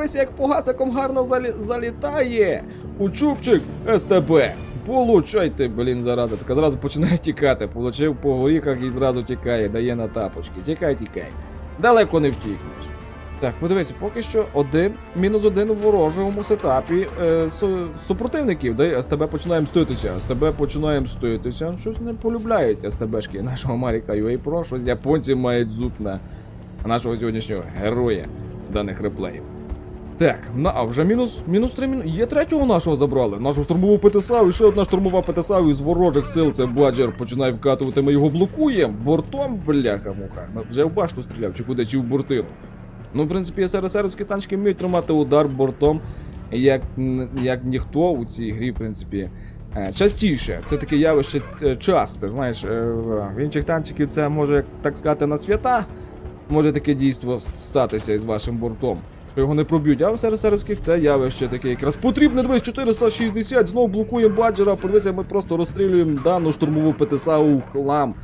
подивися, як по гасикам гарно залі... залітає. У чубчик СТБ. Получайте, блін, зараза. Така зразу починає тікати. Получив по горіхах і зразу тікає, дає на тапочки. Тікай, тікай. Далеко не втікнеш. Так, подивися, поки що один, мінус один у ворожому сетапі е, су- супротивників. Де СТБ починає мститися. СТБ починає мститися. Щось не полюбляють СТБшки нашого Маріка Pro. Щось японці мають зуб на нашого сьогоднішнього героя даних реплеїв. Так, ну а вже мінус, мінус три мінус. Є третього нашого забрали. Нашу штурмову ПТСАВ і ще одна штурмова ПТСАВ із ворожих сил. Це Баджер починає вкатувати. Ми його блокуємо. Бортом, бляха-муха. Ну, Вже в башту стріляв, чи куди, чи в бортину. Ну, в принципі, СРСРівські танчики вміють тримати удар бортом, як, як ніхто у цій грі, в принципі. е, Частіше, це таке явище е, часте. Знаєш, е, в інших танчиків це може, так сказати, на свята. Може таке дійство статися із вашим бортом. Що його не проб'ють, а в СРСРівських це явище таке якраз потрібне. Дивись, 460, знову блокуємо баджера. Подивися, ми просто розстрілюємо дану штурмову ПТСА у хлам.